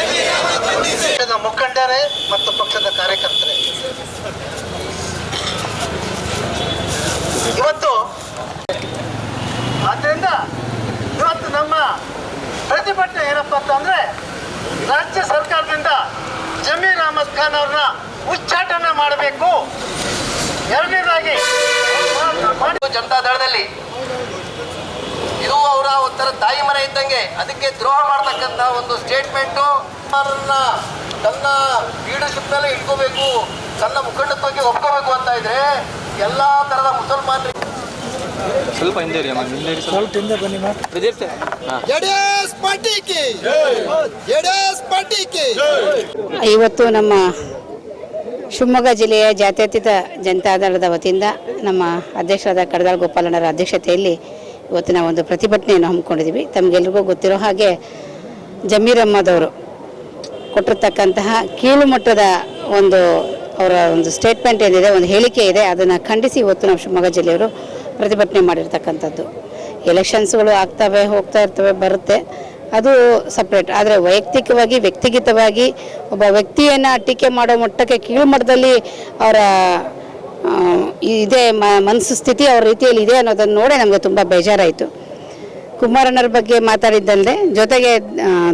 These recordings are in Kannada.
ಪಕ್ಷದ ಮುಖಂಡರೇ ಮತ್ತು ಪಕ್ಷದ ಕಾರ್ಯಕರ್ತರೇ. ಇವತ್ತು ಆದ್ರಿಂದ ಇವತ್ತು ನಮ್ಮ ಪ್ರತಿಭಟನೆ ಏನಪ್ಪ ಅಂತಂದ್ರೆ ರಾಜ್ಯ ಸರ್ಕಾರದಿಂದ ಜಮೀರ್ ಅಹಮದ್ ಖಾನ್ ಅವ್ರನ್ನ ಉಚ್ಚಾಟನೆ ಮಾಡಬೇಕು. ಎರಡನೇದಾಗಿ ಜನತಾ ದಳದಲ್ಲಿ ಇದು ಅವರ ಒಂಥರ ತಾಯಿ ಮನೆ ಇದ್ದಂಗೆ ಅದಕ್ಕೆ ದ್ರೋಹ ಮಾಡ್ತಕ್ಕಂಥ ಒಂದು ಸ್ಟೇಟ್ಮೆಂಟು ತನ್ನ ಲೀಡರ್ಶಿಪ್ ಮೇಲೆ ಇಟ್ಕೋಬೇಕು ತನ್ನ ಮುಖಂಡತ್ವಕ್ಕೆ ಒಪ್ಕೋಬೇಕು ಅಂತ ಇದ್ರೆ ಎಲ್ಲಾ ತರದ ಮುಸಲ್ಮಾನರಿಗೆ ಸ್ವಲ್ಪ ಹಿಂದೆ ಅಮ್ಮ ಹಿಂದೆ ಇರಿ ಸ್ವಲ್ಪ. ಹಿಂದೆ ಬನ್ನಿ ಇವತ್ತು ನಮ್ಮ ಶಿವಮೊಗ್ಗ ಜಿಲ್ಲೆಯ ಜಾತ್ಯತೀತ ಜನತಾದಳದ ವತಿಯಿಂದ ನಮ್ಮ ಅಧ್ಯಕ್ಷರಾದ ಕಡದಾಳ್ ಗೋಪಾಲಣ್ಣರ ಅಧ್ಯಕ್ಷತೆಯಲ್ಲಿ ಇವತ್ತಿನ ಒಂದು ಪ್ರತಿಭಟನೆಯನ್ನು ಹಮ್ಮಿಕೊಂಡಿದ್ದೀವಿ. ತಮಗೆಲ್ರಿಗೂ ಗೊತ್ತಿರೋ ಹಾಗೆ ಜಮೀರ್ ಅಹ್ಮದ್ ಕೊಟ್ಟಿರ್ತಕ್ಕಂತಹ ಕೀಳು ಮಟ್ಟದ ಒಂದು ಅವರ ಒಂದು ಸ್ಟೇಟ್ಮೆಂಟ್ ಏನಿದೆ, ಒಂದು ಹೇಳಿಕೆ ಇದೆ, ಅದನ್ನು ಖಂಡಿಸಿ ಇವತ್ತು ನಮ್ಮ ಶಿವಮೊಗ್ಗ ಜಿಲ್ಲೆಯವರು ಪ್ರತಿಭಟನೆ ಮಾಡಿರ್ತಕ್ಕಂಥದ್ದು. ಎಲೆಕ್ಷನ್ಸ್ಗಳು ಆಗ್ತವೆ, ಹೋಗ್ತಾ ಇರ್ತವೆ, ಬರುತ್ತೆ. ಅದು ಸಪ್ರೇಟ್ ಆದರೆ ವೈಯಕ್ತಿಕವಾಗಿ, ವ್ಯಕ್ತಿಗತವಾಗಿ ಒಬ್ಬ ವ್ಯಕ್ತಿಯನ್ನು ಟೀಕೆ ಮಾಡೋ ಮಟ್ಟಕ್ಕೆ ಕೀಳು ಮಟ್ಟದಲ್ಲಿ ಅವರ ಇದೆ ಮನಸ್ಸು, ಸ್ಥಿತಿ ಅವ್ರ ರೀತಿಯಲ್ಲಿ ಇದೆ ಅನ್ನೋದನ್ನು ನೋಡಿ ನಮಗೆ ತುಂಬ ಬೇಜಾರಾಯಿತು. ಕುಮಾರಣ್ಣರ ಬಗ್ಗೆ ಮಾತಾಡಿದ್ದಲ್ಲದೆ ಜೊತೆಗೆ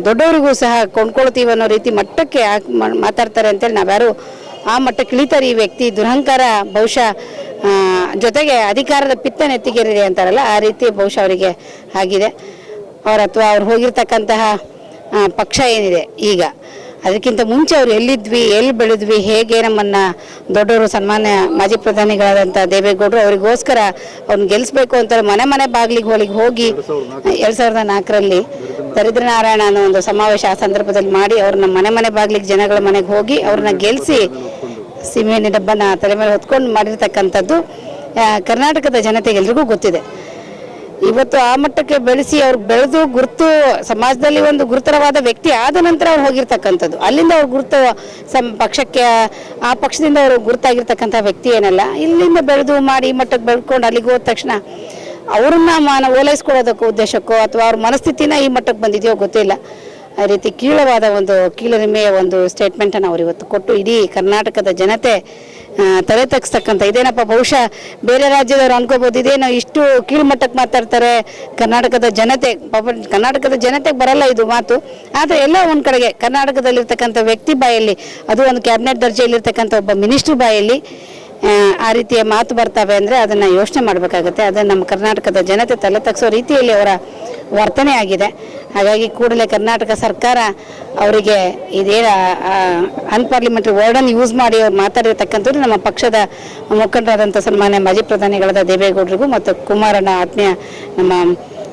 ದೊಡ್ಡವರಿಗೂ ಸಹ ಕೊಂಡ್ಕೊಳ್ತೀವಿ ಅನ್ನೋ ರೀತಿ ಮಟ್ಟಕ್ಕೆ ಮಾತಾಡ್ತಾರೆ ಅಂತೇಳಿ ನಾವ್ಯಾರು ಆ ಮಟ್ಟಕ್ಕೆ ಇಳಿತಾರೆ ಈ ವ್ಯಕ್ತಿ, ದುರಹಂಕಾರ ಬಹುಶಃ ಜೊತೆಗೆ ಅಧಿಕಾರದ ಪಿತ್ತ ನೆತ್ತಿಗೇರಿದೆ ಅಂತಾರಲ್ಲ, ಆ ರೀತಿ ಬಹುಶಃ ಅವರಿಗೆ ಆಗಿದೆ. ಅವ್ರ ಅಥವಾ ಅವ್ರು ಹೋಗಿರ್ತಕ್ಕಂತಹ ಪಕ್ಷ ಏನಿದೆ ಈಗ. ಅದಕ್ಕಿಂತ ಮುಂಚೆ ಅವ್ರು ಎಲ್ಲಿದ್ವಿ ಎಲ್ಲಿ ಬೆಳೆದ್ವಿ ಹೇಗೆ ನಮ್ಮನ್ನ ದೊಡ್ಡವರು ಸನ್ಮಾನ್ಯ ಮಾಜಿ ಪ್ರಧಾನಿಗಳಾದಂಥ ದೇವೇಗೌಡರು ಅವರಿಗೋಸ್ಕರ ಅವ್ರನ್ನ ಗೆಲ್ಲಿಸ್ಬೇಕು ಅಂತ ಮನೆ ಮನೆ ಬಾಗಿಲಿಗೆ ಹೋಲಿಗೆ ಹೋಗಿ ಎರಡ್ ಸಾವಿರದ ನಾಲ್ಕರಲ್ಲಿ. ದರಿದ್ರ ನಾರಾಯಣ ಅನ್ನೋ ಒಂದು ಸಮಾವೇಶ ಆ ಸಂದರ್ಭದಲ್ಲಿ ಮಾಡಿ ಅವ್ರನ್ನ ಮನೆ ಮನೆ ಬಾಗಿಲಿಗೆ ಜನಗಳ ಮನೆಗೆ ಹೋಗಿ ಅವ್ರನ್ನ ಗೆಲ್ಲಿಸಿ ಸಿಮೆಂಟ್ ಡಬ್ಬನ ತಲೆ ಮೇಲೆ ಹೊತ್ಕೊಂಡು ಮಾಡಿರ್ತಕ್ಕಂಥದ್ದು ಕರ್ನಾಟಕದ ಜನತೆಗೆ ಎಲ್ರಿಗೂ ಗೊತ್ತಿದೆ. ಇವತ್ತು ಆ ಮಟ್ಟಕ್ಕೆ ಬೆಳೆಸಿ ಅವ್ರು ಬೆಳೆದು ಗುರುತು ಸಮಾಜದಲ್ಲಿ ಒಂದು ಗುರುತರವಾದ ವ್ಯಕ್ತಿ ಆದ ನಂತರ ಅವ್ರು ಹೋಗಿರ್ತಕ್ಕಂಥದ್ದು. ಅಲ್ಲಿಂದ ಅವ್ರ ಗುರುತು ಸಂ ಪಕ್ಷಕ್ಕೆ, ಆ ಪಕ್ಷದಿಂದ ಅವರು ಗುರುತಾಗಿರ್ತಕ್ಕಂಥ ವ್ಯಕ್ತಿ ಏನಲ್ಲ, ಇಲ್ಲಿಂದ ಬೆಳೆದು ಮಾಡಿ ಈ ಮಟ್ಟಕ್ಕೆ ಬೆಳ್ಕೊಂಡು ಅಲ್ಲಿಗೆ ಹೋದ ತಕ್ಷಣ ಅವ್ರನ್ನ ಮಾನ ಓಲೈಸ್ಕೊಳ್ಳೋದಕ್ಕೋ ಉದ್ದೇಶಕ್ಕೋ ಅಥವಾ ಅವ್ರ ಮನಸ್ಥಿತಿನ ಈ ಮಟ್ಟಕ್ಕೆ ಬಂದಿದೆಯೋ ಗೊತ್ತಿಲ್ಲ. ಆ ರೀತಿ ಕೀಳವಾದ ಒಂದು, ಕೀಳರಿಮೆಯ ಒಂದು ಸ್ಟೇಟ್ಮೆಂಟನ್ನು ಅವ್ರು ಇವತ್ತು ಕೊಟ್ಟು ಇಡೀ ಕರ್ನಾಟಕದ ಜನತೆ ತಲೆ ತಗ್ಸ್ತಕ್ಕಂಥ ಇದೇನಪ್ಪ, ಬಹುಶಃ ಬೇರೆ ರಾಜ್ಯದವರು ಅನ್ಕೋಬೋದು, ಇದೇನೋ ಇಷ್ಟು ಕೀಳ್ಮಟ್ಟಕ್ಕೆ ಮಾತಾಡ್ತಾರೆ ಕರ್ನಾಟಕದ ಜನತೆ ಕರ್ನಾಟಕದ ಜನತೆಗೆ ಬರಲ್ಲ ಇದು ಮಾತು. ಆದರೆ ಎಲ್ಲ ಒಂದು ಕಡೆಗೆ ಕರ್ನಾಟಕದಲ್ಲಿರ್ತಕ್ಕಂಥ ವ್ಯಕ್ತಿ ಬಾಯಲ್ಲಿ, ಅದು ಒಂದು ಕ್ಯಾಬಿನೆಟ್ ದರ್ಜೆಯಲ್ಲಿರ್ತಕ್ಕಂಥ ಒಬ್ಬ ಮಿನಿಸ್ಟ್ರ್ ಬಾಯಲ್ಲಿ ಆ ರೀತಿಯ ಮಾತು ಬರ್ತವೆ ಅಂದರೆ ಅದನ್ನು ಯೋಚನೆ ಮಾಡಬೇಕಾಗುತ್ತೆ. ಅದನ್ನು ನಮ್ಮ ಕರ್ನಾಟಕದ ಜನತೆ ತಲೆ ತಗ್ಸೋ ರೀತಿಯಲ್ಲಿ ಅವರ ವರ್ತನೆ ಆಗಿದೆ. ಹಾಗಾಗಿ ಕೂಡಲೇ ಕರ್ನಾಟಕ ಸರ್ಕಾರ ಅವರಿಗೆ ಇದೇ ಅನ್ಪಾರ್ಲಿಮೆಂಟ್ರಿ ವರ್ಡನ್ನು ಯೂಸ್ ಮಾಡಿ ಅವ್ರು ಮಾತಾಡಿರ್ತಕ್ಕಂಥದ್ದು ನಮ್ಮ ಪಕ್ಷದ ಮುಖಂಡರಾದಂಥ ಸನ್ಮಾನ್ಯ ಮಾಜಿ ಪ್ರಧಾನಿಗಳಾದ ದೇವೇಗೌಡರಿಗೂ ಮತ್ತು ಕುಮಾರಣ್ಣ ಆತ್ಮೀಯ ನಮ್ಮ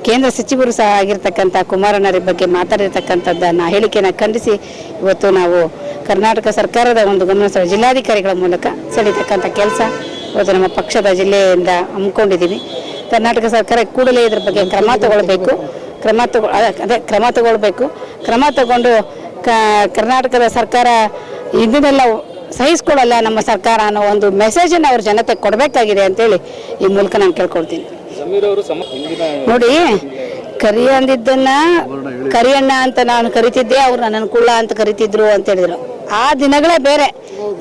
ಕೇಂದ್ರ ಸಚಿವರು ಸಹ ಆಗಿರ್ತಕ್ಕಂಥ ಕುಮಾರಣ್ಣರ ಬಗ್ಗೆ ಮಾತಾಡಿರ್ತಕ್ಕಂಥದ್ದನ್ನು ಹೇಳಿಕೆಯನ್ನು ಖಂಡಿಸಿ ಇವತ್ತು ನಾವು ಕರ್ನಾಟಕ ಸರ್ಕಾರದ ಒಂದು ಗಮನ ಜಿಲ್ಲಾಧಿಕಾರಿಗಳ ಮೂಲಕ ಸೆಳೀತಕ್ಕಂಥ ಕೆಲಸ ಇವತ್ತು ನಮ್ಮ ಪಕ್ಷದ ಜಿಲ್ಲೆಯಿಂದ ಹಮ್ಮಿಕೊಂಡಿದ್ದೀವಿ. ಕರ್ನಾಟಕ ಸರ್ಕಾರ ಕೂಡಲೇ ಇದ್ರ ಬಗ್ಗೆ ಕ್ರಮ ತಗೊಳ್ಬೇಕು. ಕ್ರಮ ತಗೊ ಅದ- ಕ್ರಮ ತಗೊಳ್ಬೇಕು. ಕ್ರಮ ತಗೊಂಡು ಕರ್ನಾಟಕದ ಸರ್ಕಾರ ಇದನ್ನೆಲ್ಲ ಸಹಿಸ್ಕೊಳ್ಳಲ್ಲ ನಮ್ಮ ಸರ್ಕಾರ ಅನ್ನೋ ಒಂದು ಮೆಸೇಜನ್ನು ಅವ್ರ ಜನತೆ ಕೊಡಬೇಕಾಗಿದೆ ಅಂತೇಳಿ ಈ ಮೂಲಕ ನಾನು ಕೇಳ್ಕೊಳ್ತೀನಿ. ನೋಡಿ ಕರಿ ಅಂದಿದ್ದನ್ನ ಕರಿಯಣ್ಣ ಅಂತ ನಾನು ಕರಿತಿದ್ದೆ ಅವ್ರು ನನ್ನ ಕುಳ್ಳ ಅಂತ ಕರಿತಿದ್ರು ಅಂತ ಹೇಳಿದ್ರು. ಆ ದಿನಗಳೇ ಬೇರೆ.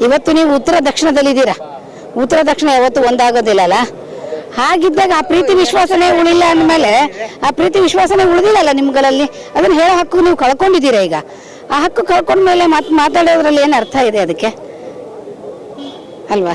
ಇವತ್ತು ನೀವು ಉತ್ತರ ದಕ್ಷಿಣದಲ್ಲಿದ್ದೀರಾ? ಉತ್ತರ ದಕ್ಷಿಣ ಯಾವತ್ತು ಒಂದಾಗೋದಿಲ್ಲಲ್ಲ ಹಾಗಿದ್ದಾಗ ಆ ಪ್ರೀತಿ ವಿಶ್ವಾಸನೆ ಉಳಿಲ್ಲ ಅಂದಮೇಲೆ ಆ ಪ್ರೀತಿ ವಿಶ್ವಾಸನೆ ಉಳಿದಿಲ್ಲಲ್ಲ ನಿಮ್ಗಳಲ್ಲಿ? ಅದನ್ನ ಹೇಳೋ ಹಕ್ಕು ನೀವು ಕಳ್ಕೊಂಡಿದ್ದೀರಾ ಈಗ? ಆ ಹಕ್ಕು ಕಳ್ಕೊಂಡ್ಮೇಲೆ ಮಾತು ಮಾತಾಡೋದ್ರಲ್ಲಿ ಏನು ಅರ್ಥ ಇದೆ ಅದಕ್ಕೆ? ಅಲ್ವಾ?